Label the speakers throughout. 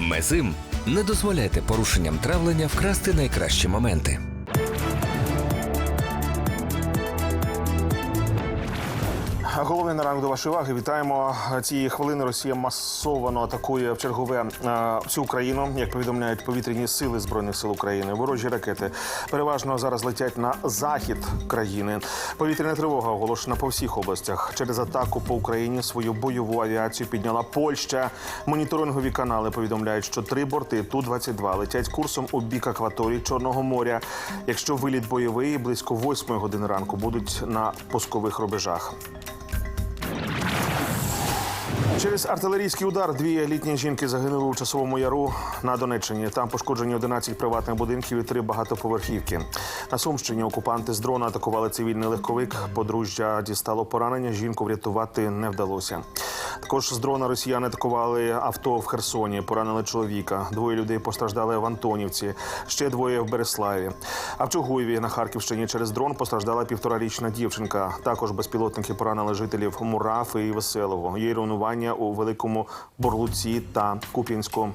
Speaker 1: Мезим не дозволяйте порушенням травлення вкрасти найкращі моменти.
Speaker 2: Головне на ранок до вашої уваги. Вітаємо цієї хвилини. Росія масово атакує в чергове е, всю Україну. Як повідомляють повітряні сили збройних сил України, ворожі ракети переважно зараз летять на захід країни. Повітряна тривога оголошена по всіх областях. Через атаку по Україні свою бойову авіацію підняла Польща. Моніторингові канали повідомляють, що три борти ту 22 летять курсом у бік акваторії Чорного моря. Якщо виліт бойовий близько 8 години ранку будуть на пускових рубежах. Через артилерійський удар дві літні жінки загинули у часовому яру на Донеччині. Там пошкоджені 11 приватних будинків і три багатоповерхівки. На Сумщині окупанти з дрона атакували цивільний легковик. Подружжя дістало поранення. Жінку врятувати не вдалося. Також з дрона росіяни атакували авто в Херсоні. Поранили чоловіка. Двоє людей постраждали в Антонівці. Ще двоє в Береславі. А в Чугуєві на Харківщині через дрон постраждала півторарічна дівчинка. Також безпілотники поранили жителів Мурафи і Веселого. Є й руйнування у Великому Борлуці та Куп'янську.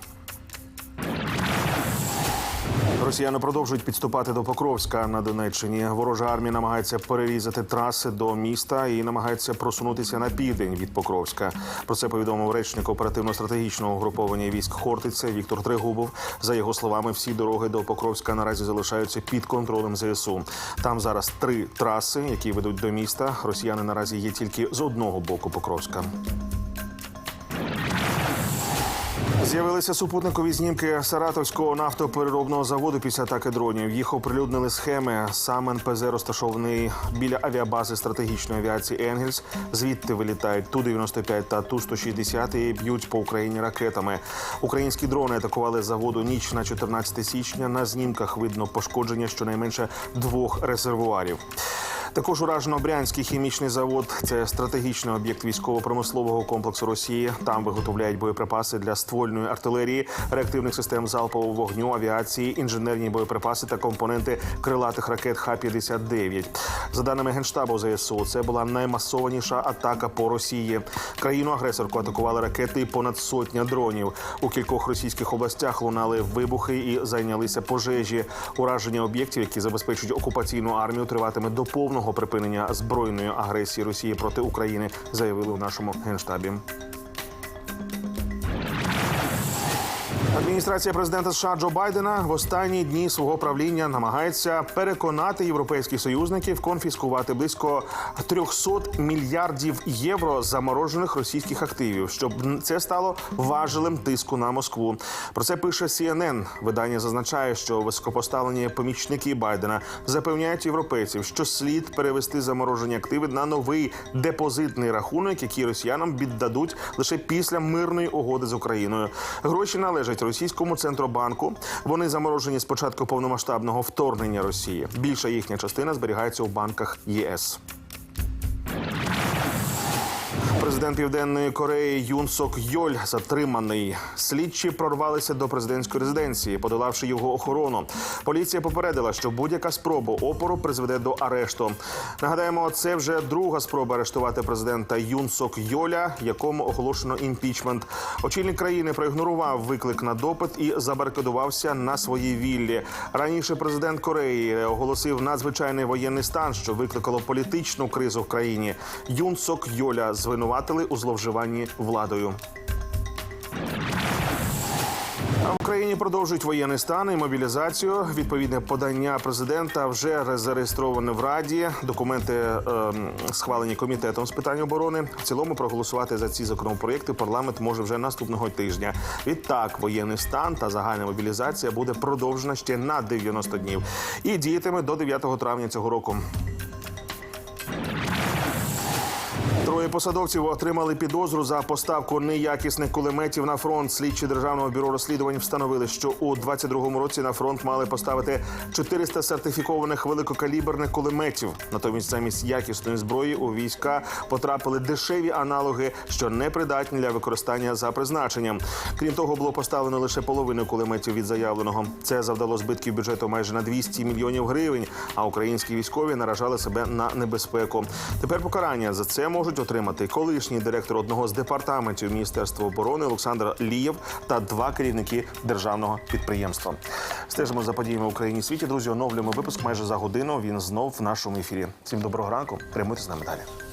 Speaker 2: Росіяни продовжують підступати до Покровська на Донеччині. Ворожа армія намагається перерізати траси до міста і намагається просунутися на південь від Покровська. Про це повідомив речник оперативно-стратегічного угруповання військ Хортиця Віктор Тригубов. За його словами, всі дороги до Покровська наразі залишаються під контролем ЗСУ. Там зараз три траси, які ведуть до міста. Росіяни наразі є тільки з одного боку Покровська. З'явилися супутникові знімки Саратовського нафтопереробного заводу після атаки дронів. Їх оприлюднили схеми. Сам НПЗ розташований біля авіабази стратегічної авіації Енгельс. Звідти вилітають ту 95 та ту 160 і б'ють по Україні ракетами. Українські дрони атакували заводу ніч на 14 січня. На знімках видно пошкодження щонайменше двох резервуарів. Також уражено Брянський хімічний завод. Це стратегічний об'єкт військово-промислового комплексу Росії. Там виготовляють боєприпаси для ствольної артилерії, реактивних систем залпового вогню, авіації, інженерні боєприпаси та компоненти крилатих ракет Х-59. За даними генштабу ЗСУ, це була наймасованіша атака по Росії. Країну агресорку атакували ракети і понад сотня дронів. У кількох російських областях лунали вибухи і зайнялися пожежі. Ураження об'єктів, які забезпечують окупаційну армію, триватиме до повного припинення збройної агресії Росії проти України, заявили в нашому генштабі. Адміністрація президента США Джо Байдена в останні дні свого правління намагається переконати європейських союзників конфіскувати близько 300 мільярдів євро заморожених російських активів, щоб це стало важелем тиску на Москву. Про це пише CNN. Видання зазначає, що високопоставлені помічники Байдена запевняють європейців, що слід перевести заморожені активи на новий депозитний рахунок, який росіянам віддадуть лише після мирної угоди з Україною. Гроші належать російському центробанку. Вони заморожені з початку повномасштабного вторгнення Росії. Більша їхня частина зберігається у банках ЄС. Президент Південної Кореї Юн Сок Йоль затриманий. Слідчі прорвалися до президентської резиденції, подолавши його охорону. Поліція попередила, що будь-яка спроба опору призведе до арешту. Нагадаємо, це вже друга спроба арештувати президента Юн Сок Йоля, якому оголошено імпічмент. Очільник країни проігнорував виклик на допит і забарикадувався на своїй віллі. Раніше президент Кореї оголосив надзвичайний воєнний стан, що викликало політичну кризу в країні. Юн Сок Йоля звинуватили у зловживанні владою. А в Україні продовжують воєнний стан і мобілізацію. Відповідне подання президента вже зареєстроване в Раді. Документи ем, схвалені комітетом з питань оборони. В цілому проголосувати за ці законопроекти парламент може вже наступного тижня. Відтак, воєнний стан та загальна мобілізація буде продовжена ще на 90 днів і діятиме до 9 травня цього року. Троє посадовців отримали підозру за поставку неякісних кулеметів на фронт. Слідчі державного бюро розслідувань встановили, що у 22-му році на фронт мали поставити 400 сертифікованих великокаліберних кулеметів. Натомість, замість якісної зброї у війська потрапили дешеві аналоги, що не придатні для використання за призначенням. Крім того, було поставлено лише половину кулеметів від заявленого. Це завдало збитків бюджету майже на 200 мільйонів гривень. А українські військові наражали себе на небезпеку. Тепер покарання за це можуть отримати отримати колишній директор одного з департаментів Міністерства оборони Олександр Лієв та два керівники державного підприємства. Стежимо за подіями в Україні світі. Друзі, оновлюємо випуск майже за годину. Він знов в нашому ефірі. Всім доброго ранку. Прямуйте з нами далі.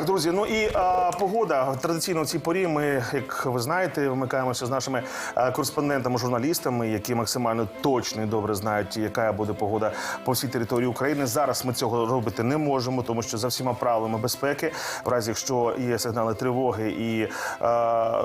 Speaker 2: Так, друзі, ну і а, погода традиційно в цій порі. Ми, як ви знаєте, вмикаємося з нашими кореспондентами, журналістами, які максимально точно і добре знають, яка буде погода по всій території України. Зараз ми цього робити не можемо, тому що за всіма правилами безпеки, в разі якщо є сигнали тривоги і а,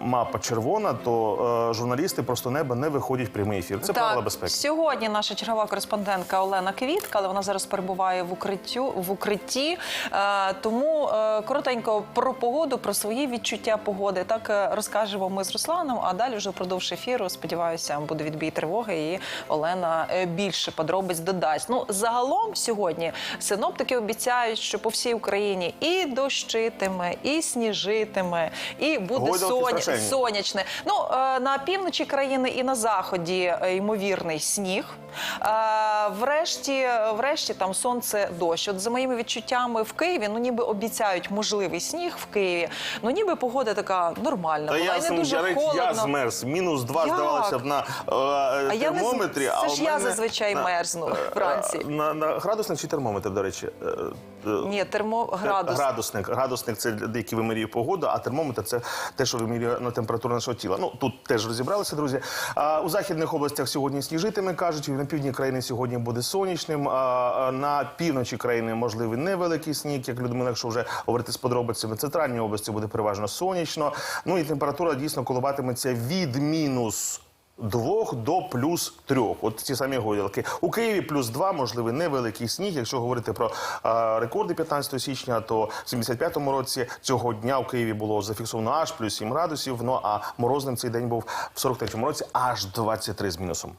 Speaker 2: мапа червона, то а, журналісти просто неба не виходять в прямий ефір. Це правила безпеки.
Speaker 3: Сьогодні наша чергова кореспондентка Олена Квітка, але вона зараз перебуває в укриттю в укритті. Е, тому е, коротенько про погоду, про свої відчуття погоди. Так е, розкажемо ми з Русланом. А далі вже впродовж ефіру. Сподіваюся, буде відбій тривоги, і Олена е, більше подробиць додасть. Ну загалом сьогодні синоптики обіцяють, що по всій Україні і дощитиме, і сніжитиме, і буде соня, сонячне. Ну на півночі країни і на заході ймовірний сніг. Е, Врешті, врешті там сонце дощ. От за моїми відчуттями в Києві, ну ніби обіцяють можливий сніг в Києві. Ну ніби погода така нормальна.
Speaker 2: Та
Speaker 3: була,
Speaker 2: я,
Speaker 3: і не дуже
Speaker 2: я, я змерз. Мінус два
Speaker 3: Як?
Speaker 2: здавалося б на е,
Speaker 3: А я не
Speaker 2: термометрі.
Speaker 3: це
Speaker 2: а
Speaker 3: ж я зазвичай
Speaker 2: на-
Speaker 3: мерзну
Speaker 2: е,
Speaker 3: вранці.
Speaker 2: На, на градусник чи термометр, до речі? Е, е,
Speaker 3: Ні, термоградус.
Speaker 2: Градусник. Градусник це який вимірює погоду, а термометр це те, що вимірює на температуру нашого тіла. Ну тут теж розібралися, друзі. А, у західних областях сьогодні сніжитиме, кажуть, на півдні країни сьогодні буде сонячним. А, на півночі країни можливий невеликий сніг, як Людмила, якщо вже говорити з подробицями. В центральній області буде переважно сонячно. Ну і температура дійсно коливатиметься від мінус. Двох до плюс трьох. От ці самі гойдалки. У Києві плюс два, можливий невеликий сніг. Якщо говорити про е, рекорди 15 січня, то в 75-му році цього дня в Києві було зафіксовано аж плюс 7 градусів. Ну а морозним цей день був в 43-му році аж 23 з мінусом.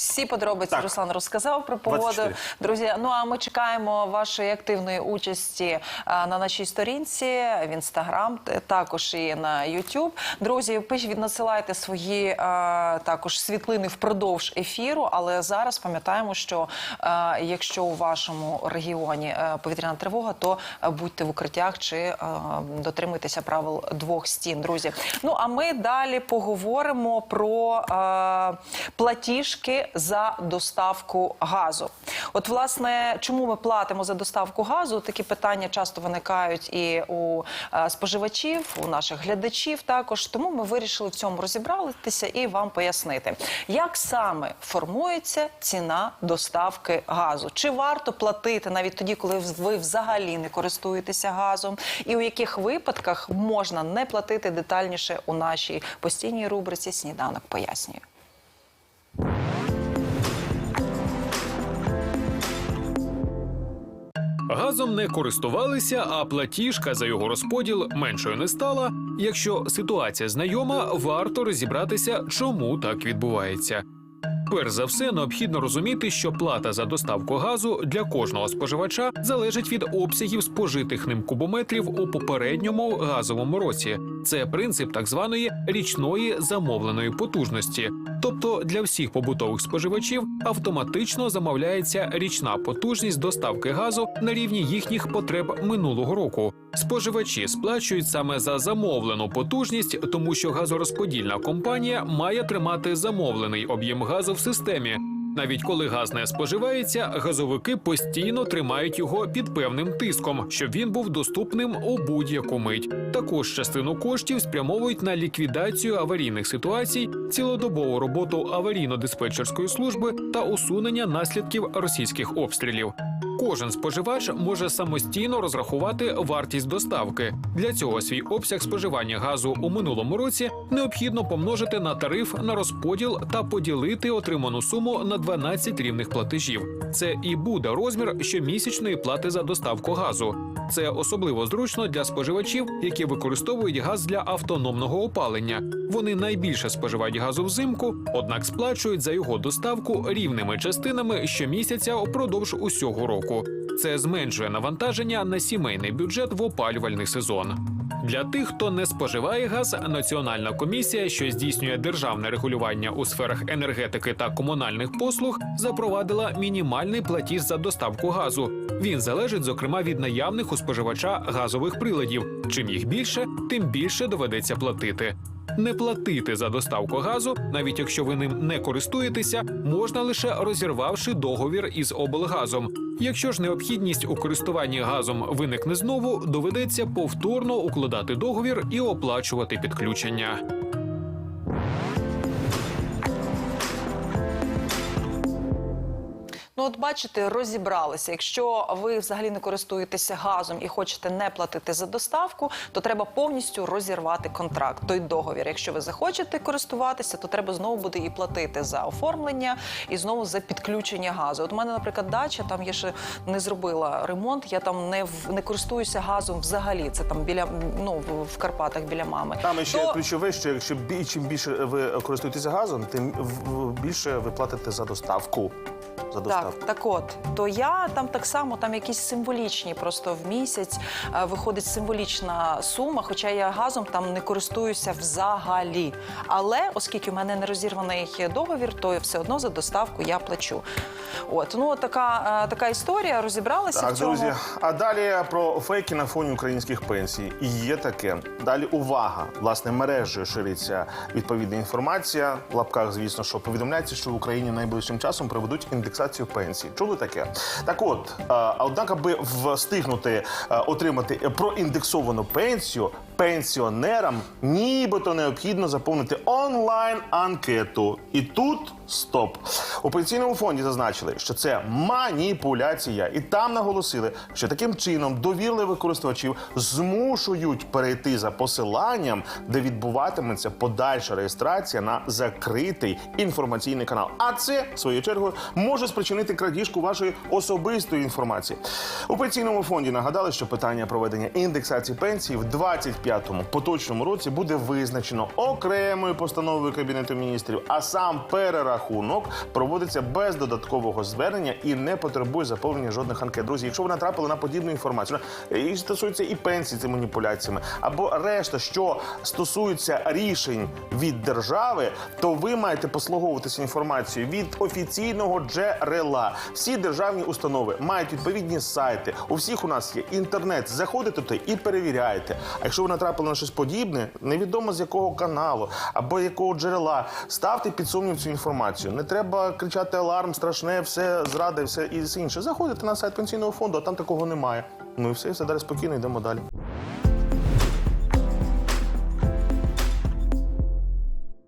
Speaker 3: Всі подробиці
Speaker 2: Так.
Speaker 3: Руслан розказав про погоду.
Speaker 2: 24.
Speaker 3: Друзі, ну а ми чекаємо вашої активної участі а, на нашій сторінці в інстаграм, також і на Ютуб. Друзі, пишіть, надсилайте свої а, також світлини впродовж ефіру. Але зараз пам'ятаємо, що а, якщо у вашому регіоні повітряна тривога, то будьте в укриттях чи дотримуйтеся правил двох стін. Друзі, ну а ми далі поговоримо про платіжки за доставку газу. От, власне, чому ми платимо за доставку газу? Такі питання часто виникають і у е, споживачів, у наших глядачів також. Тому ми вирішили в цьому розібратися і вам пояснити, як саме формується ціна доставки газу. Чи варто платити навіть тоді, коли ви взагалі не користуєтеся газом, і у яких випадках можна не платити детальніше у нашій постійній рубриці Сніданок пояснює.
Speaker 4: Газом не користувалися, а платіжка за його розподіл меншою не стала. Якщо ситуація знайома, варто розібратися, чому так відбувається. Перш за все, необхідно розуміти, що плата за доставку газу для кожного споживача залежить від обсягів спожитих ним кубометрів у попередньому газовому році. Це принцип так званої річної замовленої потужності. Тобто для всіх побутових споживачів автоматично замовляється річна потужність доставки газу на рівні їхніх потреб минулого року. Споживачі сплачують саме за замовлену потужність, тому що газорозподільна компанія має тримати замовлений об'єм газу системі. Навіть коли газ не споживається, газовики постійно тримають його під певним тиском, щоб він був доступним у будь-яку мить. Також частину коштів спрямовують на ліквідацію аварійних ситуацій, цілодобову роботу аварійно-диспетчерської служби та усунення наслідків російських обстрілів. Кожен споживач може самостійно розрахувати вартість доставки. Для цього свій обсяг споживання газу у минулому році необхідно помножити на тариф на розподіл та поділити отриману суму на 12 рівних платежів. Це і буде розмір щомісячної плати за доставку газу. Це особливо зручно для споживачів, які використовують газ для автономного опалення. Вони найбільше споживають газу взимку, однак сплачують за його доставку рівними частинами щомісяця впродовж усього року. Це зменшує навантаження на сімейний бюджет в опалювальний сезон. Для тих, хто не споживає газ, Національна комісія, що здійснює державне регулювання у сферах енергетики та комунальних послуг, запровадила мінімальний платіж за доставку газу. Він залежить зокрема від наявних у споживача газових приладів. Чим їх більше, тим більше доведеться платити. Не платити за доставку газу, навіть якщо ви ним не користуєтеся, можна лише розірвавши договір із облгазом. Якщо ж необхідність у користуванні газом виникне знову, доведеться повторно укладати договір і оплачувати підключення.
Speaker 3: Ну, от бачите, розібралися. Якщо ви взагалі не користуєтеся газом і хочете не платити за доставку, то треба повністю розірвати контракт, той договір. Якщо ви захочете користуватися, то треба знову буде і платити за оформлення, і знову за підключення газу. От у мене, наприклад, дача там я ще не зробила ремонт. Я там не в- не користуюся газом взагалі. Це там біля ну в- Карпатах біля мами.
Speaker 2: Там ще
Speaker 3: То-
Speaker 2: ключове, що якщо чим більше ви користуєтеся газом, тим більше ви платите за доставку. За доставку.
Speaker 3: Так, так от, то я там так само, там якісь символічні, просто в місяць е, виходить символічна сума, хоча я газом там не користуюся взагалі. Але оскільки в мене не розірваний договір, то все одно за доставку я плачу. От, ну така, е, така історія, розібралася
Speaker 2: Так,
Speaker 3: в цьому.
Speaker 2: друзі, а далі про фейки на фоні українських пенсій. І є таке. Далі увага. Власне, мережею шириться відповідна інформація. В лапках, звісно, що повідомляється, що в Україні найближчим часом проведуть індексацію пенсій. Чули таке? Так от, е, однак, аби встигнути е, отримати проіндексовану пенсію, пенсіонерам нібито необхідно заповнити онлайн анкету. І тут стоп. У пенсійному фонді зазначили, що це маніпуляція, і там наголосили, що таким чином довірливих користувачів змушують перейти за посиланням, де відбуватиметься подальша реєстрація на закритий інформаційний канал. А це, в свою чергу, може спричинити крадіжку вашої особистої інформації. У пенсійному фонді нагадали, що питання проведення індексації пенсії в 25-му поточному році буде визначено окремою постановою Кабінету міністрів, а сам перерахунок проводиться без додаткового звернення і не потребує заповнення жодних анкет. Друзі, якщо ви натрапили на подібну інформацію, і стосується і пенсій цими маніпуляціями, або решта, що стосується рішень від держави, то ви маєте послуговуватися інформацією від офіційного джерела. Всі державні установи мають відповідні сайти. У всіх у нас є інтернет. Заходите туди і перевіряєте. А якщо ви натрапили на щось подібне, невідомо з якого каналу або якого джерела, ставте під сумнів цю інформацію. Не треба кричати аларм, страшне, все зради, все і все інше. Заходите на сайт пенсійного фонду, а там такого немає. Ну і все, все далі спокійно, йдемо далі.